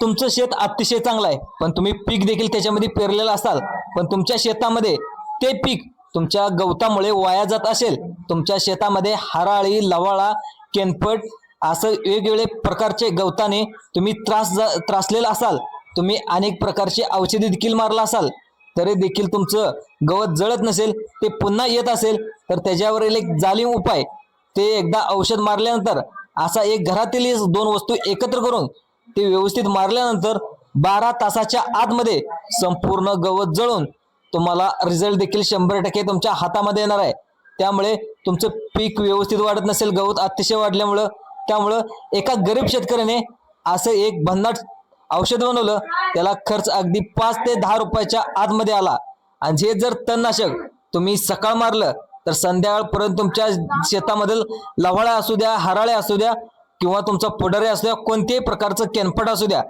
तुमचं शेत अतिशय चांगलं आहे. पण तुम्ही पीक देखील त्याच्यामध्ये पेरलेलं असाल पण तुमच्या शेतामध्ये ते पीक तुमच्या गवतामुळे वाया जात असेल तुमच्या शेतामध्ये हराळी लवाळा केनपट असं वेगवेगळे प्रकारचे गवताने तुम्ही त्रास जा- त्रासलेला असाल तुम्ही अनेक प्रकारची औषधी देखील मारला असाल तरी देखील तुमचं गवत जळत नसेल ते पुन्हा येत असेल तर त्याच्यावरील एक जालीम उपाय ते एकदा औषध मारल्यानंतर असा एक घरातील दोन वस्तू एकत्र करून ते व्यवस्थित मारल्यानंतर बारा तासाच्या आतमध्ये संपूर्ण गवत जळून तुम्हाला रिझल्ट देखील शंभर टक्के तुमच्या हातामध्ये येणार आहे. त्यामुळे तुमचं पीक व्यवस्थित वाढत नसेल गवत अतिशय वाढल्यामुळं त्यामुळं एका गरीब शेतकऱ्याने असं एक भन्नाट औषध बनवलं त्याला खर्च अगदी पाच ते दहा रुपयाच्या आतमध्ये आला. आणि हे जर तणनाशक तुम्ही सकाळ मारलं तर संध्याकाळपर्यंत तुमच्या शेतामधील लव्हाळ्या असू द्या हराळ्या असू द्या किंवा तुमचा पुढारे असू द्या कोणत्याही प्रकारचं केनपट असू द्या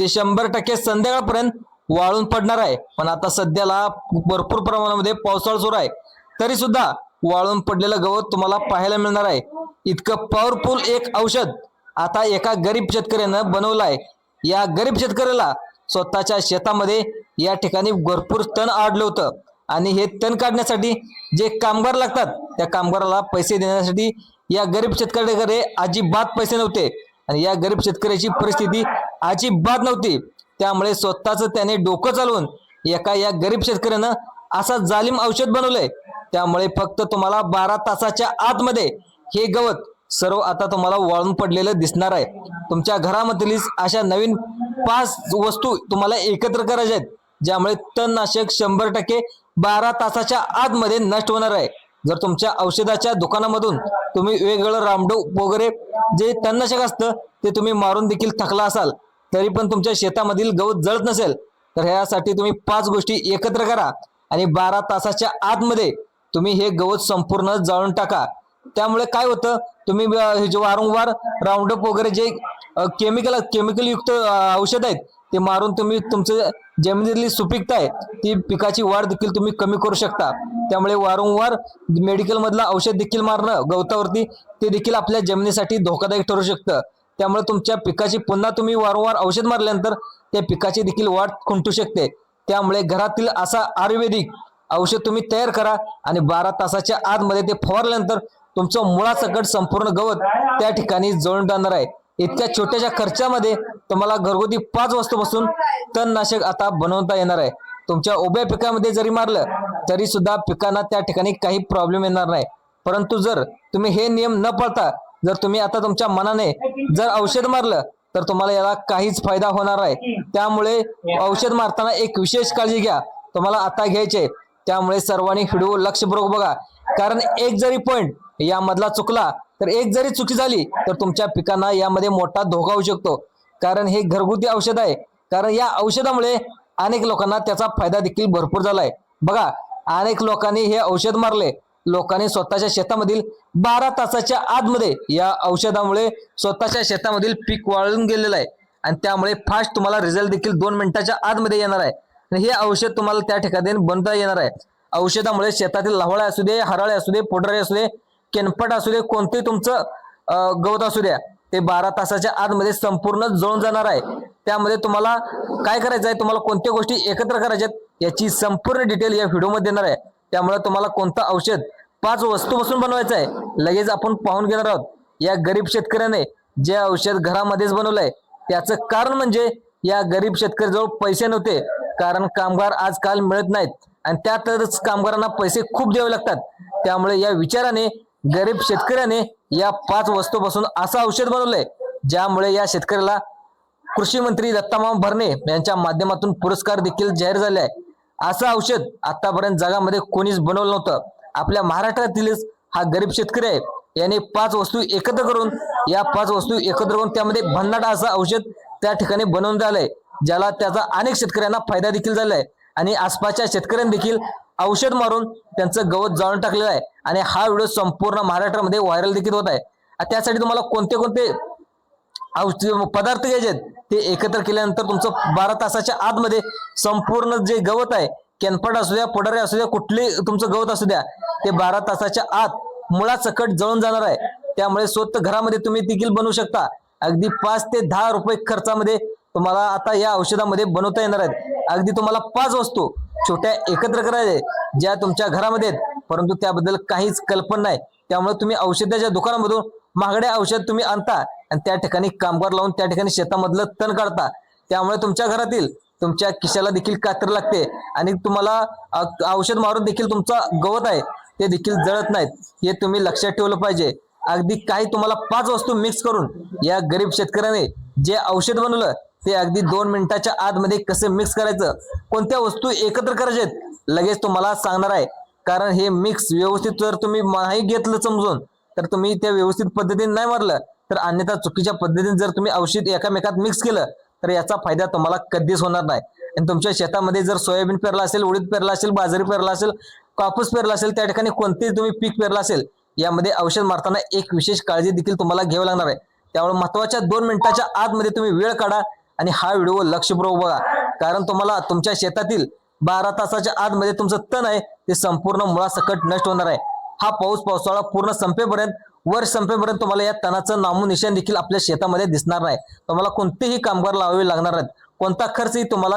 ते शंभर टक्के संध्याकाळपर्यंत वाळून पडणार आहे. पण आता सध्याला भरपूर प्रमाणामध्ये पावसाळा सुरू आहे. तरी सुद्धा वाळून पडलेलं गवत तुम्हाला पाहायला मिळणार आहे. इतकं पॉवरफुल एक औषध आता एका गरीब शेतकऱ्यानं बनवलं आहे. या गरीब शेतकऱ्याला स्वतःच्या शेतामध्ये या ठिकाणी भरपूर तण आडलं होतं. आणि हे तण काढण्यासाठी जे कामगार लागतात त्या कामगाराला पैसे देण्यासाठी या गरीब शेतकऱ्याकडे अजिबात पैसे नव्हते आणि या गरीब शेतकऱ्याची परिस्थिती अजिबात नव्हती. त्यामुळे स्वतःच त्याने डोकं चालवून एका या गरीब शेतकऱ्यानं असा जालिम औषध बनवलंय. त्यामुळे फक्त तुम्हाला बारा तासाच्या आतमध्ये हे गवत सर्व आता तुम्हाला वाळून पडलेलं दिसणार आहे. तुमच्या घरामधील अशा नवीन पाच वस्तू तुम्हाला एकत्र करायच्या आहेत ज्यामुळे तणनाशक शंभर टक्के बारा तासाच्या आतमध्ये नष्ट होणार आहे. जर तुमच्या औषधाच्या दुकानामधून तुम्ही वेगवेगळं रामडो वगैरे जे तणनाशक असतं ते तुम्ही मारून देखील थकला असाल तरी पण तुमच्या शेतामधील गवत जळत नसेल तर ह्यासाठी तुम्ही पाच गोष्टी एकत्र करा आणि बारा तासाच्या आतमध्ये तुम्ही हे गवत संपूर्ण जाळून टाका. त्यामुळे काय होतं तुम्ही हे जे वारंवार राऊंडअप वगैरे जे केमिकल केमिकल युक्त औषध आहेत ते मारून तुम्ही तुमचं जमिनीतली म्हणजे सुपीकता आहे ती पिकाची वाढ देखील तुम्ही कमी करू शकता. त्यामुळे वारंवार मेडिकलमधलं औषध देखील मारणं गवतावरती ते देखील आपल्या जमिनीसाठी धोकादायक ठरू शकतं. त्यामुळे तुमच्या पिकाची पुन्हा तुम्ही वारंवार औषध मारल्यानंतर त्या पिकाची देखील वाढ खुंटू शकते. त्यामुळे घरातील असा आयुर्वेदिक औषध तुम्ही तयार करा आणि बारा तासाच्या आतमध्ये ते फवारल्यानंतर तुमचं मुळासकट संपूर्ण गवत त्या ठिकाणी जळून जाणार आहे. इतक्या छोट्याशा खर्चामध्ये तुम्हाला घरगुती पाच वस्तूपासून तणनाशक आता बनवता येणार आहे. तुमच्या उभ्या पिकामध्ये जरी मारलं तरी सुद्धा पिकांना त्या ठिकाणी काही प्रॉब्लेम येणार नाही. परंतु जर तुम्ही हे नियम न पाळता जर तुम्ही आता तुमच्या मनाने जर औषध मारलं तर तुम्हाला याला काहीच फायदा होणार आहे त्यामुळे औषध मारताना एक विशेष काळजी घ्या. तुम्हाला आता घ्यायचे त्यामुळे सर्वांनी व्हिडिओ लक्षपूर्वक बघा. कारण एक जरी पॉइंट यामधला चुकला तर एक जरी चुकी झाली तर तुमच्या पिकांना यामध्ये मोठा धोका होऊ शकतो. कारण हे घरगुती औषध आहे. कारण या औषधामुळे अनेक लोकांना त्याचा फायदा देखील भरपूर झालाय. बघा अनेक लोकांनी हे औषध मारले. लोकांनी स्वतःच्या शेतामधील बारा तासाच्या आतमध्ये या औषधामुळे स्वतःच्या शेतामधील पीक वाळून गेलेलं आहे. आणि त्यामुळे फास्ट तुम्हाला रिझल्ट देखील दोन मिनिटाच्या आतमध्ये येणार आहे. आणि हे औषध तुम्हाला त्या ठिकाणी बनता येणार आहे. औषधामुळे शेतातील लव्हाळे असू दे हराळे असू दे पोटरे असू दे केनपट असू दे कोणतेही तुमचं गवत असू द्या ते बारा तासाच्या आतमध्ये संपूर्ण जळून जाणार आहे. त्यामध्ये तुम्हाला काय करायचं आहे तुम्हाला कोणत्या गोष्टी एकत्र करायच्या आहेत याची संपूर्ण डिटेल या व्हिडिओमध्ये देणार आहे. त्यामुळे तुम्हाला कोणतं औषध पाच वस्तूपासून बनवायचं आहे लगेच आपण पाहून घेणार आहोत. या गरीब शेतकऱ्याने जे औषध घरामध्येच बनवलंय त्याचं कारण म्हणजे या गरीब शेतकऱ्याजवळ पैसे नव्हते कारण कामगार आजकाल मिळत नाहीत. आणि त्यातच कामगारांना पैसे खूप द्यावे लागतात. त्यामुळे या विचाराने गरीब शेतकऱ्याने या पाच वस्तूपासून असं औषध बनवलंय ज्यामुळे या शेतकऱ्याला कृषी मंत्री दत्तामामा भरणे यांच्या माध्यमातून पुरस्कार देखील जाहीर झाले आहे. असं औषध आतापर्यंत जगामध्ये कोणीच बनवलं नव्हतं. आपल्या महाराष्ट्रातीलच हा गरीब शेतकरी आहे. याने पाच वस्तू एकत्र करून या पाच वस्तू एकत्र करून त्यामध्ये भन्नाट असं औषध त्या ठिकाणी बनवून झालंय ज्याला त्याचा अनेक शेतकऱ्यांना फायदा देखील झालाय. आणि आसपासच्या शेतकऱ्यांनी देखील औषध मारून त्यांचं गवत जाळून टाकलेलं आहे. आणि हा व्हिडिओ संपूर्ण महाराष्ट्रामध्ये व्हायरल देखील होत आहे. त्यासाठी तुम्हाला कोणते कोणते औषध पदार्थ घ्यायचे आहेत ते एकत्र केल्यानंतर तुमचं बारा तासाच्या आतमध्ये संपूर्ण जे गवत आहे केनपट असू द्या पुढारे असू द्या कुठले तुमचं गवत असू द्या ते बारा तासाच्या आत मुळासकट जळून जाणार आहे. त्यामुळे स्वतः घरामध्ये तुम्ही देखील बनवू शकता. अगदी पाच ते दहा रुपये खर्चामध्ये तुम्हाला आता या औषधामध्ये बनवता येणार आहेत. अगदी तुम्हाला पाच वस्तू छोट्या एकत्र करायचे ज्या तुमच्या घरामध्ये आहेत. परंतु त्याबद्दल काहीच कल्पना नाही. त्यामुळे तुम्ही औषधाच्या दुकानामधून महागडे औषध तुम्ही आणता आणि त्या ठिकाणी कामगार लावून त्या ठिकाणी शेतामधलं तण काढता. त्यामुळे तुमच्या घरातील तुमच्या खिशाला देखील कातर लागते आणि तुम्हाला औषध मारून देखील तुमचा गवत आहे ते देखील जळत नाहीत. हे तुम्ही लक्षात ठेवलं पाहिजे. अगदी काही तुम्हाला पाच वस्तू मिक्स करून या गरीब शेतकऱ्याने जे औषध बनवलं ते अगदी दोन मिनिटाच्या आतमध्ये कसं मिक्स करायचं? कोणत्या वस्तू एकत्र करायच्यात? लगेच तुम्हाला सांगणार आहे. कारण हे मिक्स व्यवस्थित जर तुम्ही नाही घेतलं समजून तर तुम्ही त्या व्यवस्थित पद्धतीने नाही मारलं. तर अन्यथा चुकीच्या पद्धतीने जर तुम्ही औषध एकामेकात मिक्स केलं तर याचा फायदा तुम्हाला कधीच होणार नाही. आणि तुमच्या शेतामध्ये जर सोयाबीन पेरला असेल उडीद पेरला असेल बाजरी पेरला असेल कापूस पेरला असेल त्या ठिकाणी कोणतेही तुम्ही पीक पेरला असेल यामध्ये औषध मारताना एक विशेष काळजी देखील तुम्हाला घ्यावी लागणार आहे. त्यामुळे महत्त्वाच्या दोन मिनिटाच्या आतमध्ये तुम्ही वेळ काढा. आणि हा व्हिडिओ लक्षपूर्वक बघा. कारण तुम्हाला तुमच्या शेतातील बारा तासाच्या आतमध्ये म्हणजे तुमचं तण आहे ते संपूर्ण मुळासकट नष्ट होणार आहे. हा पाऊस पावसाळा पूर्ण संपेपर्यंत वर्ष संपेपर्यंत तुम्हाला या तणाचं नामोनिशाण देखील आपल्या शेतामध्ये दिसणार नाही. तुम्हाला कोणतेही कामगार लावावे लागणार आहेत कोणता खर्चही तुम्हाला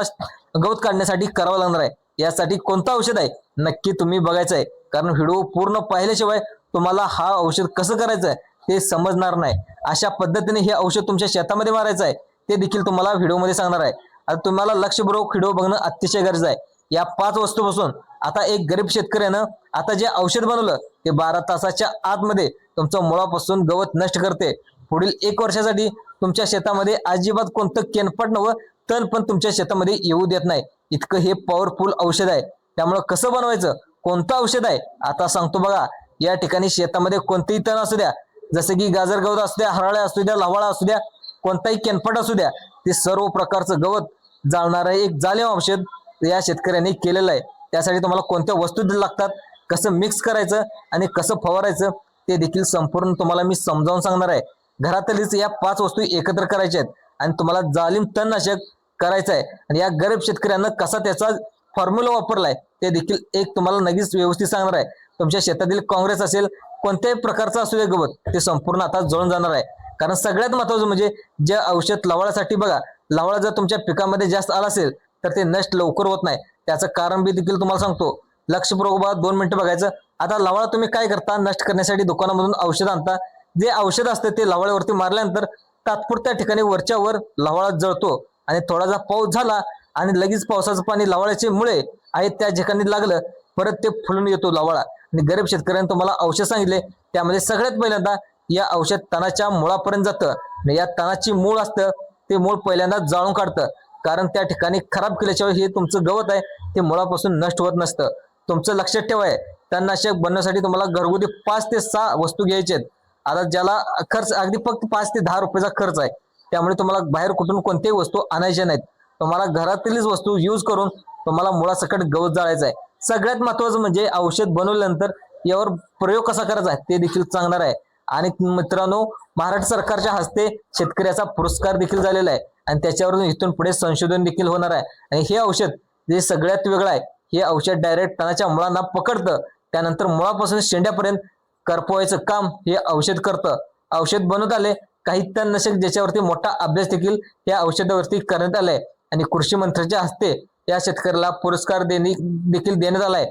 गवत काढण्यासाठी करावा लागणार आहे. यासाठी कोणतं औषध आहे? नक्की तुम्ही बघायचं आहे. कारण व्हिडिओ पूर्ण पाहिल्याशिवाय तुम्हाला हा औषध कसं करायचं आहे ते समजणार नाही. अशा पद्धतीने हे औषध तुमच्या शेतामध्ये मारायचं आहे. ते देखील तुम्हाला व्हिडिओमध्ये सांगणार आहे. आता तुम्हाला लक्षपूर्वक व्हिडिओ बघणं अतिशय गरज आहे. या पाच वस्तूपासून आता एक गरीब शेतकऱ्यानं आता जे औषध बनवलं ते बारा तासाच्या आतमध्ये तुमचं मुळापासून गवत नष्ट करते. पुढील एक वर्षासाठी तुमच्या शेतामध्ये अजिबात कोणतं केनपट नवं तण पण तुमच्या शेतामध्ये येऊ देत नाही. इतकं हे पॉवरफुल औषध आहे. त्यामुळं कसं बनवायचं कोणतं औषध आहे आता सांगतो बघा. या ठिकाणी शेतामध्ये कोणतेही तण असू द्या जसं की गाजर गवत असू द्या हराळ्या असू द्या लवाळा असू द्या कोणताही केनपट असू द्या ते सर्व प्रकारचं गवत जाळणारं एक जालिम औषध या शेतकऱ्यांनी केलेलं आहे. त्यासाठी तुम्हाला कोणत्या वस्तू लागतात कसं मिक्स करायचं आणि कसं फवारायचं ते देखील संपूर्ण तुम्हाला मी समजावून सांगणार आहे. घरातलीच या पाच वस्तू एकत्र करायच्या आहेत आणि तुम्हाला जालिम तणनाशक करायचं आहे. आणि या गरीब शेतकऱ्यांना कसा त्याचा फॉर्म्युला वापरलाय ते देखील एक तुम्हाला नगीच व्यवस्थित सांगणार आहे. तुमच्या शेतातील काँग्रेस असेल कोणत्याही प्रकारचं असू दे गवत ते संपूर्ण आता जळून जाणार आहे. कारण सगळ्यात महत्वाचं म्हणजे जे औषध लवाळासाठी बघा लवाळा जर तुमच्या पिकामध्ये जास्त आला असेल तर ते नष्ट लवकर होत नाही. त्याचं कारण बी देखील तुम्हाला सांगतो. लक्षपूर्वक बघा दोन मिनिटं बघायचं. आता लवाळा तुम्ही काय करता? नष्ट करण्यासाठी दुकानामधून औषध आणता. जे औषध असते ते लवाळ्यावरती मारल्यानंतर तात्पुरत्या ठिकाणी वरच्या वर लवाळा जळतो आणि थोडासा पाऊस झाला आणि लगेच पावसाचं पाणी लवाळ्याचे मुळे आहे त्या ठिकाणी लागलं परत ते फुलून येतो लवाळा. आणि गरीब शेतकऱ्यांनी तुम्हाला औषध सांगितले. त्यामध्ये सगळ्यात पहिल्यांदा या औषध तणाच्या मुळापर्यंत जातं. आणि या तणाची मूळ असतं ते मूळ पहिल्यांदा जाळून काढतं. कारण त्या ठिकाणी खराब केल्याशिवाय हे तुमचं गवत आहे ते मुळापासून नष्ट होत नसतं. तुमचं लक्षात ठेवाय. तणनाशक बनवण्यासाठी तुम्हाला घरगुती पाच ते सहा वस्तू घ्यायचे आहेत. आता ज्याला खर्च अगदी फक्त पाच ते दहा रुपयाचा खर्च आहे. त्यामुळे तुम्हाला बाहेर कुठून कोणत्याही वस्तू आणायच्या नाहीत. तुम्हाला घरातीलच वस्तू यूज करून तुम्हाला मुळासकट गवत जाळायचं आहे. सगळ्यात महत्वाचं म्हणजे औषध बनवल्यानंतर यावर प्रयोग कसा करायचा आहे ते देखील सांगणार आहे. आणि मित्रांनो महाराष्ट्र सरकारच्या हस्ते शेतकऱ्याचा पुरस्कार देखील झालेला आहे. आणि त्याच्यावरून इथून पुढे संशोधन देखील होणार आहे. आणि हे औषध जे सगळ्यात वेगळं आहे हे औषध डायरेक्ट तणाच्या मुळांना पकडतं. त्यानंतर मुळापासून शेंड्यापर्यंत करपवायचं काम हे औषध करतं. औषध बनवत आले काही तणनाशक ज्याच्यावरती मोठा अभ्यास देखील या औषधावरती करण्यात आलाय. आणि कृषी मंत्र्याच्या हस्ते या शेतकऱ्याला पुरस्कार देणे देखील देण्यात आलाय.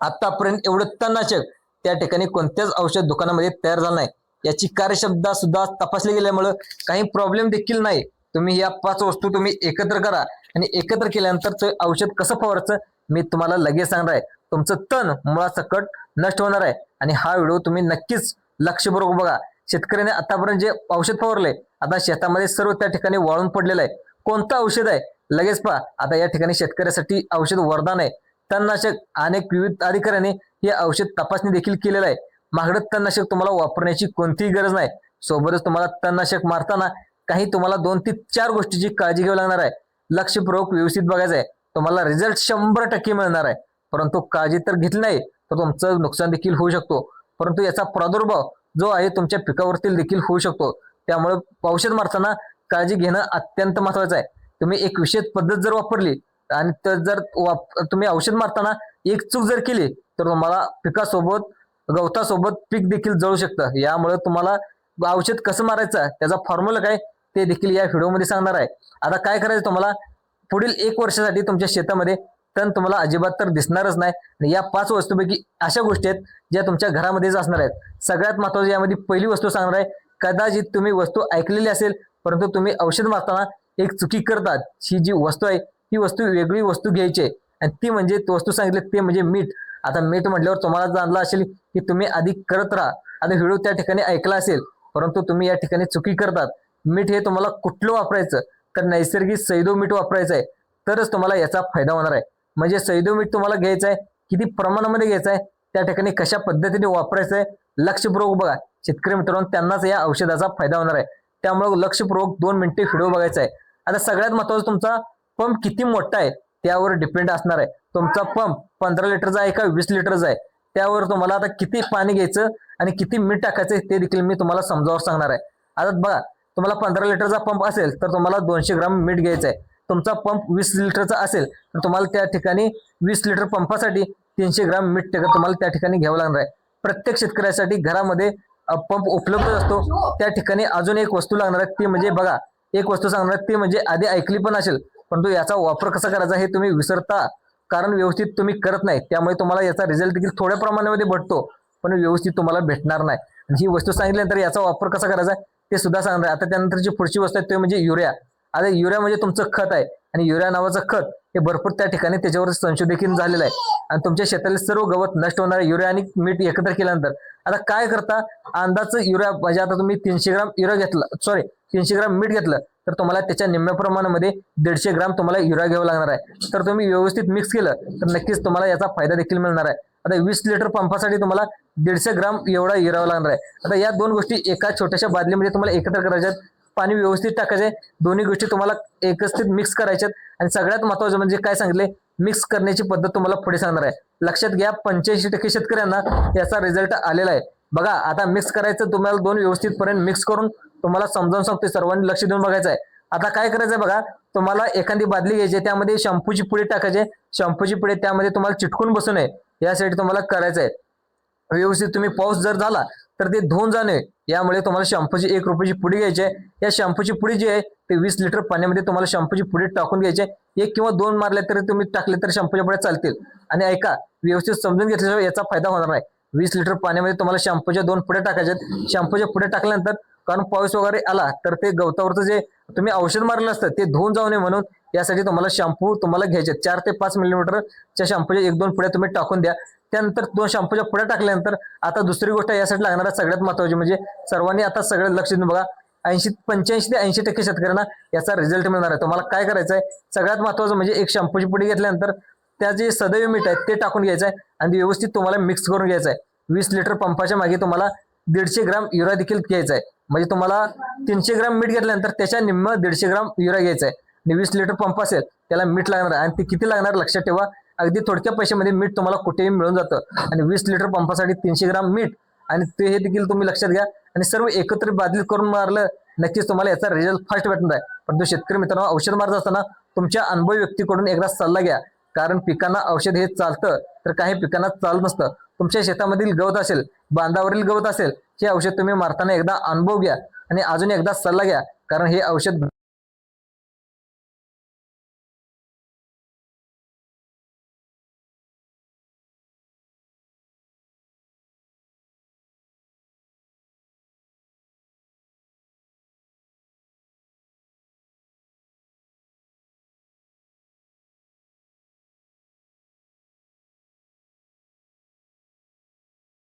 आतापर्यंत एवढं तणनाशक त्या ठिकाणी कोणत्याच औषध दुकानामध्ये तयार झाला नाही. याची कार्यक्षमता सुद्धा तपासली गेल्यामुळं काही प्रॉब्लेम देखील नाही. तुम्ही या पाच वस्तू तुम्ही एकत्र करा आणि एकत्र केल्यानंतर औषध कसं फवारायचं मी तुम्हाला लगेच सांगणार आहे. तुमचं तण मुळासकट नष्ट होणार आहे आणि हा व्हिडिओ तुम्ही नक्कीच लक्षपूर्वक बघा. शेतकऱ्याने आतापर्यंत जे औषध फवारले आता शेतामध्ये सर्व त्या ठिकाणी वाळून पडलेलं आहे. कोणतं औषध आहे? लगेच पहा. आता या ठिकाणी शेतकऱ्यासाठी औषध वरदान आहे. तणनाशक अनेक विविध अधिकाऱ्यांनी हे औषध तपासणी देखील केलेलं आहे. महागडं तणनाशक तुम्हाला वापरण्याची कोणतीही गरज नाही. सोबतच तुम्हाला तणनाशक मारताना काही तुम्हाला दोन ते चार गोष्टीची काळजी घ्यावी लागणार आहे. लक्षपूर्वक व्यवस्थित बघायचं आहे. तुम्हाला रिझल्ट शंभर टक्के मिळणार आहे. परंतु काळजी तर घेतली नाही तर तुमचं नुकसान देखील होऊ शकतो. परंतु याचा प्रादुर्भाव जो आहे तुमच्या पिकावरती देखील होऊ शकतो. त्यामुळे औषध मारताना काळजी घेणं अत्यंत महत्वाचं आहे. तुम्ही एक विशेष पद्धत जर वापरली आणि तर जर वाप तुम्ही औषध मारताना एक चूक जर केली तर तुम्हाला पिकासोबत गवतासोबत पीक देखील जळू शकतं. यामुळे तुम्हाला औषध कसं मारायचं त्याचा फॉर्म्युला काय ते देखील या व्हिडिओमध्ये सांगणार आहे. आता काय करायचं तुम्हाला पुढील एक वर्षासाठी तुमच्या शेतामध्ये तण तुम्हाला अजिबात तर दिसणारच नाही. आणि या पाच वस्तूपैकी अशा गोष्टी आहेत ज्या तुमच्या घरामध्येच असणार आहेत. सगळ्यात महत्वाची यामध्ये पहिली वस्तू सांगणार आहे कदाचित तुम्ही वस्तू ऐकलेली असेल परंतु तुम्ही औषध मारताना एक चुकी करतात. ही जी वस्तू आहे ती वस्तू वेगळी वस्तू घ्यायची आहे. आणि ती म्हणजे वस्तू सांगितली ते म्हणजे मीठ. आता मीठ म्हटल्यावर तुम्हाला जाणलं असेल की तुम्ही आधी करत राहा आता व्हिडिओ त्या ठिकाणी ऐकला असेल परंतु तुम्ही या ठिकाणी चुकी करतात. मीठ हे तुम्हाला कुठलं वापरायचं? तर नैसर्गिक सैदो मीठ वापरायचं आहे. तरच तुम्हाला याचा फायदा होणार आहे. म्हणजे सैदो मीठ तुम्हाला घ्यायचं आहे किती प्रमाणामध्ये घ्यायचं आहे त्या ठिकाणी कशा पद्धतीने वापरायचं आहे लक्षपूर्वक बघा. शेतकरी मित्रांनो त्यांनाच या औषधाचा फायदा होणार आहे. त्यामुळे लक्षपूर्वक दोन मिनिटे व्हिडिओ बघायचा आहे. आता सगळ्यात महत्वाचं तुमचा पंप किती मोठा आहे? त्यावर डिपेंड असणार आहे. तुमचा पंप पंधरा लिटरचा आहे का वीस लिटरचा आहे? त्यावर तुम्हाला आता किती पाणी घ्यायचं आणि किती मीठ टाकायचं ते देखील मी तुम्हाला समजावून सांगणार आहे. आता बघा तुम्हाला पंधरा लिटरचा पंप असेल तर तुम्हाला दोनशे ग्राम मीठ घ्यायचं आहे. तुमचा पंप वीस लिटरचा असेल तर तुम्हाला त्या ठिकाणी वीस लिटर पंपासाठी तीनशे ग्राम मीठ टाकत तुम्हाला त्या ठिकाणी घ्यावं लागणार आहे. प्रत्येक शेतकऱ्यासाठी घरामध्ये पंप उपलब्ध असतो. त्या ठिकाणी अजून एक वस्तू लागणार आहे ती म्हणजे बघा एक वस्तू सांगणार आहे ती म्हणजे आधी ऐकली पण असेल. परंतु याचा वापर कसा करायचा हे तुम्ही विसरता. कारण व्यवस्थित तुम्ही करत नाही. त्यामुळे तुम्हाला याचा रिझल्ट देखील थोड्या प्रमाणामध्ये भेटतो. पण व्यवस्थित तुम्हाला भेटणार नाही. आणि ही वस्तू सांगितल्यानंतर याचा वापर कसा करायचा ते सुद्धा सांगणार आता आता त्यानंतरची पुढची वस्तू आहे ते म्हणजे युरिया. आता युरिया म्हणजे तुमचं खत आहे. आणि युरिया नावाचं खत हे भरपूर त्या ठिकाणी त्याच्यावर संशोधन झालेलं आहे. आणि तुमच्या शेतातील सर्व गवत नष्ट होणारे युरिया आणि मीठ एकत्र केल्यानंतर. आता काय करता? अंदाज युरिया म्हणजे आता तुम्ही तीनशे ग्राम युरिया घेतला सॉरी तीनशे ग्राम मीठ घेतलं. तर तुम्हाला त्याच्या निम्म्या प्रमाणामध्ये दीडशे ग्राम तुम्हाला युरिया घ्यावं लागणार आहे. तर तुम्ही व्यवस्थित मिक्स केलं तर नक्कीच तुम्हाला याचा फायदा देखील मिळणार आहे. आता वीस लिटर पंपासाठी तुम्हाला दीडशे ग्राम एवढा युरावा लागणार आहे. आता या दोन गोष्टी एका छोट्याशा बादलीमध्ये तुम्हाला एकत्र करायच्यात. पाणी व्यवस्थित टाकायचे दोन्ही गोष्टी तुम्हाला एकत्रित मिक्स करायच्यात. आणि सगळ्यात महत्वाचं म्हणजे काय सांगितले मिक्स करण्याची पद्धत तुम्हाला पुढे सांगणार आहे. लक्षात घ्या पंच्याऐंशी टक्के शेतकऱ्यांना याचा रिझल्ट आलेला आहे. बघा आता मिक्स करायचं तुम्हाला दोन व्यवस्थितपर्यंत मिक्स करून तुम्हाला समजावून सांगते सर्वांनी लक्ष देऊन बघायचं आहे आता काय करायचं आहे बघा तुम्हाला एखादी बादली घ्यायची आहे, त्यामध्ये शॅम्पूची पुडी टाकायची. शॅम्पूची पुडी त्यामध्ये तुम्हाला चिटकून बसू नये. यासाठी तुम्हाला करायचं आहे व्यवस्थित तुम्ही पाऊस जर झाला तर ते धुवून जाणे यामुळे तुम्हाला शॅम्पूची एक रुपयाची पुडी घ्यायची आहे. या शॅम्पूची पुडी जी आहे ते वीस लिटर पाण्यामध्ये तुम्हाला शॅम्पूची पुडी टाकून घ्यायची आहे. एक किंवा दोन मारले तरी तुम्ही टाकले तर शॅम्पूच्या पुढे चालतील. आणि ऐका व्यवस्थित समजून घेतल्याशिवाय याचा फायदा होणार नाही. वीस लिटर पाण्यामध्ये तुम्हाला शॅम्पूच्या दोन पुढे टाकायचे शॅम्पूच्या पुढे टाकल्यानंतर कारण पाऊस वगैरे आला तर ते गवतावरचं जे तुम्ही औषध मारलं असतं ते धुवून जाऊ नये म्हणून यासाठी तुम्हाला शॅम्पू तुम्हाला घ्यायचे चार ते पाच मिलीमीटरच्या शॅम्पूच्या एक दोन पुड्या तुम्ही टाकून द्या. त्यानंतर दोन शॅम्पूच्या पुढ्या टाकल्यानंतर आता दुसरी गोष्ट यासाठी लागणारा सगळ्यात महत्वाची म्हणजे सर्वांनी आता सगळं लक्ष देऊन बघा. ऐंशी पंच्याऐंशी ते ऐंशी टक्के शेतकऱ्यांना याचा रिझल्ट मिळणार आहे. तुम्हाला काय करायचं आहे? सगळ्यात महत्वाचं म्हणजे एक शॅम्पूची पुढे घेतल्यानंतर त्या जे सदैव मीठ आहे ते टाकून घ्यायचं आहे आणि व्यवस्थित तुम्हाला मिक्स करून घ्यायचं आहे. वीस लिटर पंपाच्या मागे तुम्हाला दीडशे ग्राम युरिया देखील घ्यायचा आहे. म्हणजे तुम्हाला तीनशे ग्राम मीठ घेतल्यानंतर त्याच्या निम्म दीडशे ग्राम युरिया घ्यायचा आहे आणि वीस लिटर पंप असेल त्याला मीठ लागणार आहे. आणि ते किती लागणार लक्षात ठेवा. अगदी थोडक्या पैशामध्ये मीठ तुम्हाला कुठेही मिळून जातं. आणि वीस लिटर पंपासाठी तीनशे ग्राम मीठ. आणि ते हे देखील तुम्ही लक्षात घ्या. आणि सर्व एकत्रित बादलीत करून मारलं नक्कीच तुम्हाला याचा रिझल्ट फास्ट भेटणार आहे. परंतु शेतकरी मित्रांनो औषध मारत असताना तुमच्या अनुभवी व्यक्तीकडून एकदा सल्ला घ्या. कारण पिकांना औषध हे चालतं तर काही पिकांना चालत नसतं. तुमच्या शेतामधील गवत असेल बांधावरील गवत असेल हे औषध तुम्ही मारताना एकदा अनुभव घ्या आणि अजून एकदा सल्ला घ्या कारण हे औषध